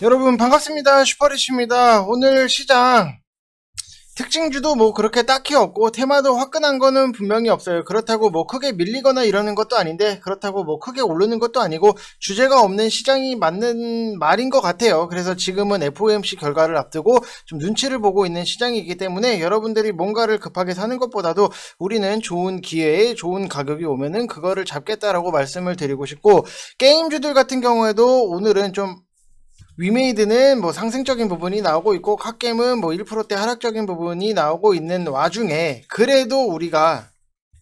여러분 반갑습니다. 슈퍼리쉬입니다. 오늘 시장 특징주도 뭐 그렇게 딱히 없고 테마도 화끈한 거는 분명히 없어요. 그렇다고 뭐 크게 밀리거나 이러는 것도 아닌데 그렇다고 뭐 크게 오르는 것도 아니고 주제가 없는 시장이 맞는 말인 것 같아요. 그래서 지금은 FOMC 결과를 앞두고 좀 눈치를 보고 있는 시장이기 때문에 여러분들이 뭔가를 급하게 사는 것보다도 우리는 좋은 기회에 좋은 가격이 오면은 그거를 잡겠다라고 말씀을 드리고 싶고 게임주들 같은 경우에도 오늘은 좀 위메이드는 뭐 상승적인 부분이 나오고 있고 카겜은 뭐 1%대 하락적인 부분이 나오고 있는 와중에 그래도 우리가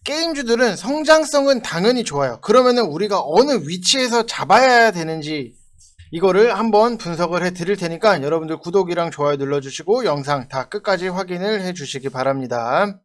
게임주들은 성장성은 당연히 좋아요. 그러면은 우리가 어느 위치에서 잡아야 되는지 이거를 한번 분석을 해 드릴 테니까 여러분들 구독이랑 좋아요 눌러주시고 영상 다 끝까지 확인을 해 주시기 바랍니다.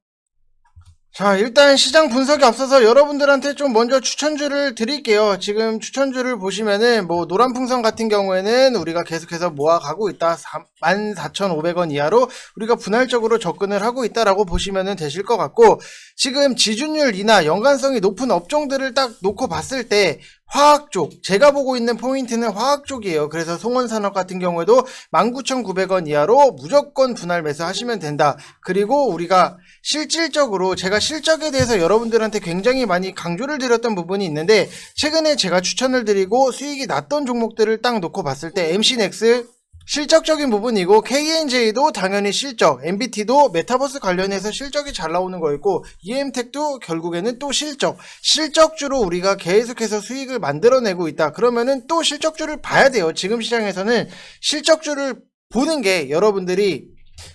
자, 일단 시장 분석이 앞서서 여러분들한테 좀 먼저 추천주를 드릴게요. 지금 추천주를 보시면은 뭐 노란 풍선 같은 경우에는 우리가 계속해서 모아가고 있다. 14,500원 이하로 우리가 분할적으로 접근을 하고 있다라고 보시면은 되실 것 같고 지금 지준율 인하 연관성이 높은 업종들을 딱 놓고 봤을 때 화학 쪽, 제가 보고 있는 포인트는 화학 쪽이에요. 그래서 송원산업 같은 경우에도 19,900원 이하로 무조건 분할 매수하시면 된다. 그리고 우리가 실질적으로 제가 실적에 대해서 여러분들한테 굉장히 많이 강조를 드렸던 부분이 있는데 최근에 제가 추천을 드리고 수익이 났던 종목들을 딱 놓고 봤을 때 MC넥스 실적적인 부분이고 KNJ도 당연히 실적, MBT도 메타버스 관련해서 실적이 잘 나오는 거였고 EM텍도 결국에는 또 실적, 실적주로 우리가 계속해서 수익을 만들어내고 있다. 그러면은 또 실적주를 봐야 돼요. 지금 시장에서는 실적주를 보는 게 여러분들이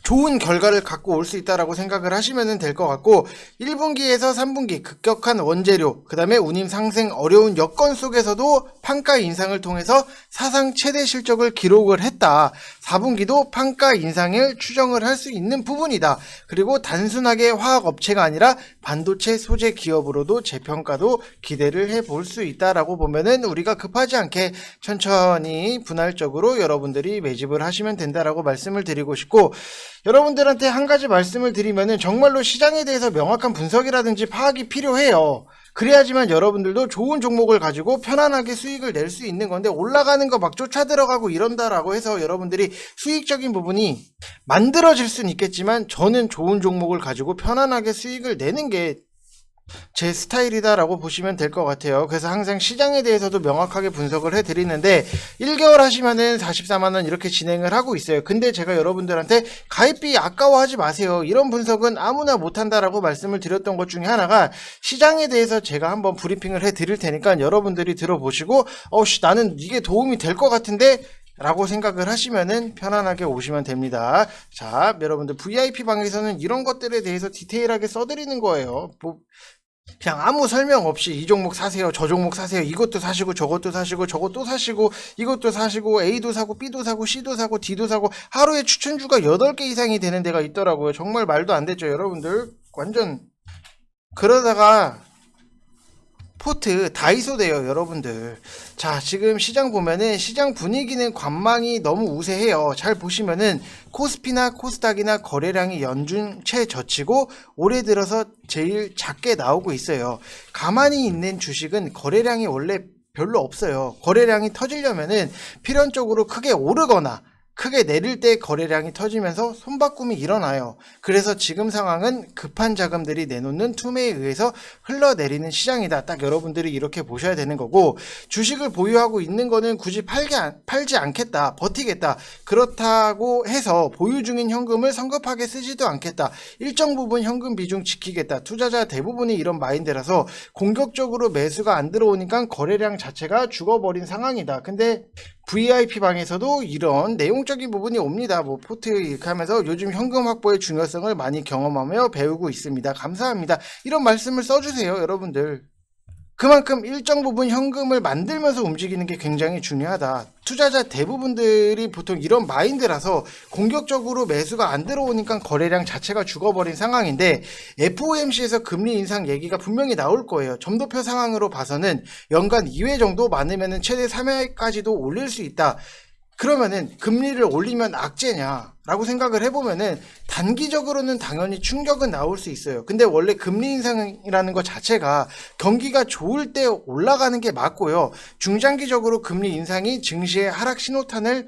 좋은 결과를 갖고 올 수 있다라고 생각을 하시면 될 것 같고 1분기에서 3분기 급격한 원재료 그 다음에 운임 상생 어려운 여건 속에서도 판가 인상을 통해서 사상 최대 실적을 기록을 했다. 4분기도 판가 인상을 추정을 할 수 있는 부분이다. 그리고 단순하게 화학 업체가 아니라 반도체 소재 기업으로도 재평가도 기대를 해볼 수 있다라고 보면은 우리가 급하지 않게 천천히 분할적으로 여러분들이 매집을 하시면 된다라고 말씀을 드리고 싶고 여러분들한테 한 가지 말씀을 드리면은 정말로 시장에 대해서 명확한 분석이라든지 파악이 필요해요. 그래야지만 여러분들도 좋은 종목을 가지고 편안하게 수익을 낼 수 있는 건데 올라가는 거 막 쫓아 들어가고 이런다라고 해서 여러분들이 수익적인 부분이 만들어질 수는 있겠지만 저는 좋은 종목을 가지고 편안하게 수익을 내는 게 제 스타일이다라고 보시면 될 것 같아요. 그래서 항상 시장에 대해서도 명확하게 분석을 해드리는데 1개월 하시면은 44만 원 이렇게 진행을 하고 있어요. 근데 제가 여러분들한테 가입비 아까워하지 마세요. 이런 분석은 아무나 못한다라고 말씀을 드렸던 것 중에 하나가 시장에 대해서 제가 한번 브리핑을 해드릴 테니까 여러분들이 들어보시고 어씨 나는 이게 도움이 될 것 같은데 라고 생각을 하시면은 편안하게 오시면 됩니다. 자, 여러분들 VIP 방에서는 이런 것들에 대해서 디테일하게 써드리는 거예요. 뭐, 그냥 아무 설명 없이 이 종목 사세요, 저 종목 사세요, 이것도 사시고 저것도 사시고 저것도 사시고 이것도 사시고 A도 사고 B도 사고 C도 사고 D도 사고 하루에 추천주가 8개 이상이 되는 데가 있더라고요. 정말 말도 안 되죠, 여러분들. 완전 그러다가 포트 다이소 돼요 여러분들. 자 지금 시장 보면은 시장 분위기는 관망이 너무 우세해요. 잘 보시면은 코스피나 코스닥이나 거래량이 연중 최저치고 올해 들어서 제일 작게 나오고 있어요. 가만히 있는 주식은 거래량이 원래 별로 없어요. 거래량이 터지려면은 필연적으로 크게 오르거나 크게 내릴 때 거래량이 터지면서 손바꿈이 일어나요. 그래서 지금 상황은 급한 자금들이 내놓는 투매에 의해서 흘러내리는 시장이다. 딱 여러분들이 이렇게 보셔야 되는 거고 주식을 보유하고 있는 거는 굳이 팔게 안- 팔지 않겠다. 버티겠다. 그렇다고 해서 보유 중인 현금을 성급하게 쓰지도 않겠다. 일정 부분 현금 비중 지키겠다. 투자자 대부분이 이런 마인드라서 공격적으로 매수가 안 들어오니까 거래량 자체가 죽어버린 상황이다. 근데 VIP 방에서도 이런 내용적인 부분이 옵니다. 뭐 포트 이렇게 하면서 요즘 현금 확보의 중요성을 많이 경험하며 배우고 있습니다. 감사합니다. 이런 말씀을 써주세요, 여러분들. 그만큼 일정 부분 현금을 만들면서 움직이는 게 굉장히 중요하다. 투자자 대부분들이 보통 이런 마인드라서 공격적으로 매수가 안 들어오니까 거래량 자체가 죽어버린 상황인데 FOMC에서 금리 인상 얘기가 분명히 나올 거예요. 점도표 상황으로 봐서는 연간 2회 정도 많으면 최대 3회까지도 올릴 수 있다. 그러면은 금리를 올리면 악재냐? 라고 생각을 해보면은 단기적으로는 당연히 충격은 나올 수 있어요. 근데 원래 금리 인상이라는 것 자체가 경기가 좋을 때 올라가는 게 맞고요. 중장기적으로 금리 인상이 증시의 하락 신호탄을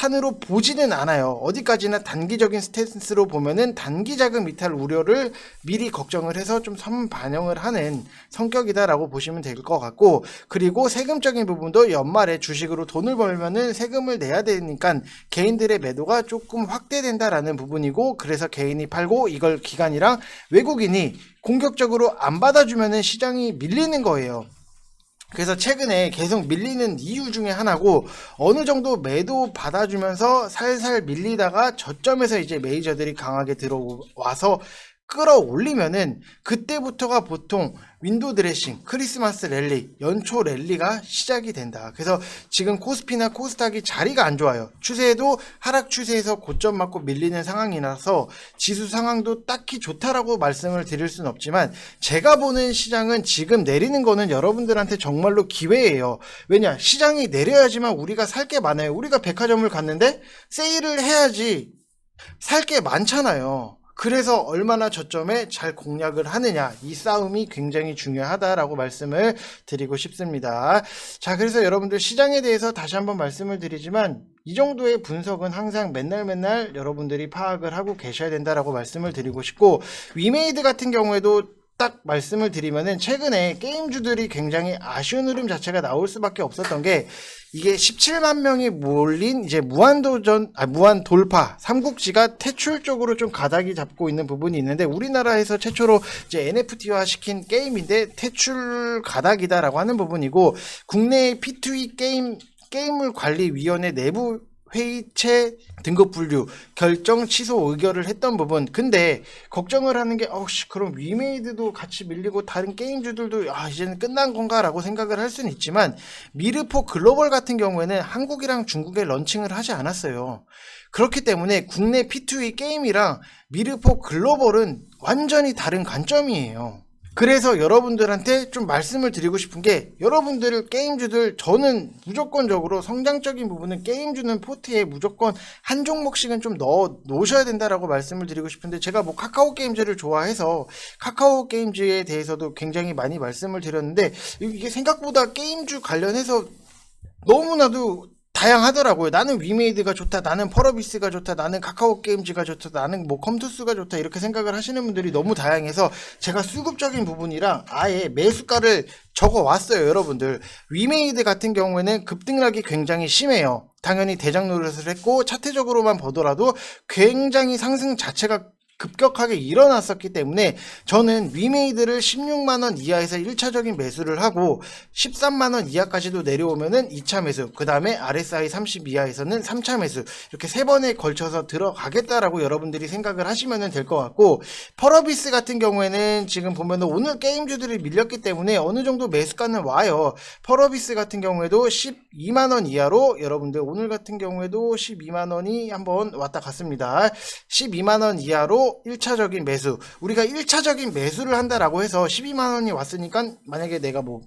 탄으로 보지는 않아요. 어디까지나 단기적인 스탠스로 보면은 단기 자금 이탈 우려를 미리 걱정을 해서 좀 선반영을 하는 성격이다라고 보시면 될 것 같고 그리고 세금적인 부분도 연말에 주식으로 돈을 벌면은 세금을 내야 되니까 개인들의 매도가 조금 확대된다라는 부분이고 그래서 개인이 팔고 이걸 기관이랑 외국인이 공격적으로 안 받아주면은 시장이 밀리는 거예요. 그래서 최근에 계속 밀리는 이유 중에 하나고 어느 정도 매도 받아주면서 살살 밀리다가 저점에서 이제 메이저들이 강하게 들어와서 끌어올리면은 그때부터가 보통 윈도 드레싱, 크리스마스 랠리, 연초 랠리가 시작이 된다. 그래서 지금 코스피나 코스닥이 자리가 안 좋아요. 추세도 하락 추세에서 고점 맞고 밀리는 상황이라서 지수 상황도 딱히 좋다라고 말씀을 드릴 수는 없지만 제가 보는 시장은 지금 내리는 거는 여러분들한테 정말로 기회예요. 왜냐? 시장이 내려야지만 우리가 살 게 많아요. 우리가 백화점을 갔는데 세일을 해야지 살 게 많잖아요. 그래서 얼마나 저점에 잘 공략을 하느냐 이 싸움이 굉장히 중요하다라고 말씀을 드리고 싶습니다. 자, 그래서 여러분들 시장에 대해서 다시 한번 말씀을 드리지만 이 정도의 분석은 항상 맨날 맨날 여러분들이 파악을 하고 계셔야 된다라고 말씀을 드리고 싶고 위메이드 같은 경우에도 딱 말씀을 드리면은 최근에 게임주들이 굉장히 아쉬운 흐름 자체가 나올 수밖에 없었던 게 이게 17만 명이 몰린 이제 무한도전 아 무한 돌파 삼국지가 퇴출 쪽으로 좀 가닥이 잡고 있는 부분이 있는데 우리나라에서 최초로 이제 NFT화 시킨 게임인데 퇴출 가닥이다라고 하는 부분이고 국내의 P2E 게임 게임물 관리 위원회 내부 회의체 등급 분류 결정 취소 의결을 했던 부분. 근데 걱정을 하는 게 어씨 그럼 위메이드도 같이 밀리고 다른 게임주들도 아 이제는 끝난 건가라고 생각을 할 수는 있지만 미르포 글로벌 같은 경우에는 한국이랑 중국에 런칭을 하지 않았어요. 그렇기 때문에 국내 P2E 게임이랑 미르포 글로벌은 완전히 다른 관점이에요 그래서 여러분들한테 좀 말씀을 드리고 싶은 게 여러분들 게임주들 저는 무조건적으로 성장적인 부분은 게임주는 포트에 무조건 한 종목씩은 좀 넣어 놓으셔야 된다라고 말씀을 드리고 싶은데 제가 뭐 카카오 게임즈를 좋아해서 카카오 게임즈에 대해서도 굉장히 많이 말씀을 드렸는데 이게 생각보다 게임주 관련해서 너무나도 다양하더라고요. 나는 위메이드가 좋다, 나는 펄어비스가 좋다, 나는 카카오 게임즈가 좋다, 나는 뭐 컴투스가 좋다 이렇게 생각을 하시는 분들이 너무 다양해서 제가 수급적인 부분이랑 아예 매수가를 적어 왔어요, 여러분들. 위메이드 같은 경우에는 급등락이 굉장히 심해요. 당연히 대장 노릇을 했고 차트적으로만 보더라도 굉장히 상승 자체가 급격하게 일어났었기 때문에 저는 위메이드를 16만원 이하에서 1차적인 매수를 하고 13만원 이하까지도 내려오면은 2차 매수 그 다음에 RSI 30 이하에서는 3차 매수 이렇게 세 번에 걸쳐서 들어가겠다라고 여러분들이 생각을 하시면 될 것 같고 펄어비스 같은 경우에는 지금 보면은 오늘 게임주들이 밀렸기 때문에 어느 정도 매수가는 와요. 펄어비스 같은 경우에도 12만원 이하로 여러분들 오늘 같은 경우에도 12만원이 한번 왔다 갔습니다. 12만원 이하로 1차적인 매수. 우리가 1차적인 매수를 한다라고 해서 12만 원이 왔으니까 만약에 내가 뭐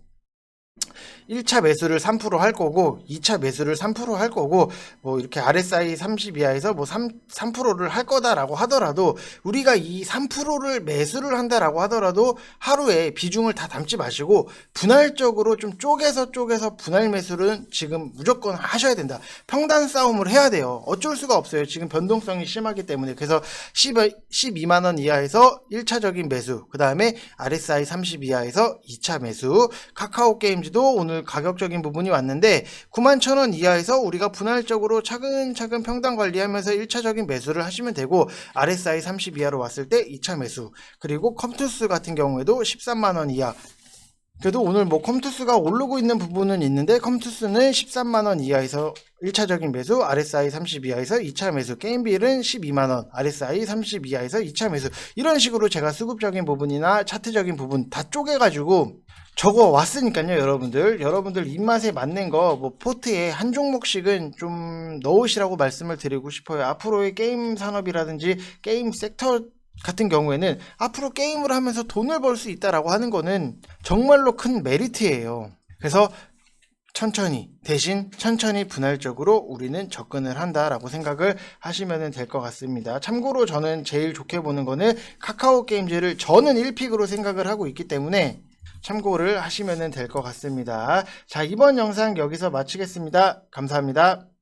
1차 매수를 3%할 거고 2차 매수를 3%할 거고 뭐 이렇게 RSI 30 이하에서 뭐 3, 3%를 할 거다라고 하더라도 우리가 이 3%를 매수를 한다라고 하더라도 하루에 비중을 다 담지 마시고 분할적으로 좀 쪼개서 쪼개서 분할 매수는 지금 무조건 하셔야 된다. 평단 싸움을 해야 돼요. 어쩔 수가 없어요. 지금 변동성이 심하기 때문에 그래서 10, 12만 원 이하에서 1차적인 매수 그 다음에 RSI 30 이하에서 2차 매수 카카오 게임즈도 오늘 가격적인 부분이 왔는데 9만 천원 이하에서 우리가 분할적으로 차근차근 평단 관리하면서 1차적인 매수를 하시면 되고 RSI 30 이하로 왔을 때 2차 매수 그리고 컴투스 같은 경우에도 13만 원 이하. 그래도 오늘 뭐 컴투스가 오르고 있는 부분은 있는데 컴투스는 13만원 이하에서 1차적인 매수, RSI 30 이하에서 2차 매수, 게임빌은 12만원, RSI 30 이하에서 2차 매수. 이런 식으로 제가 수급적인 부분이나 차트적인 부분 다 쪼개가지고 적어 왔으니까요, 여러분들. 여러분들 입맛에 맞는 거, 뭐, 포트에 한 종목씩은 좀 넣으시라고 말씀을 드리고 싶어요. 앞으로의 게임 산업이라든지 게임 섹터 같은 경우에는 앞으로 게임을 하면서 돈을 벌 수 있다라고 하는 거는 정말로 큰 메리트예요. 그래서 천천히 대신 천천히 분할적으로 우리는 접근을 한다라고 생각을 하시면 될 것 같습니다. 참고로 저는 제일 좋게 보는 거는 카카오 게임즈를 저는 1픽으로 생각을 하고 있기 때문에 참고를 하시면 될 것 같습니다. 자, 이번 영상 여기서 마치겠습니다. 감사합니다.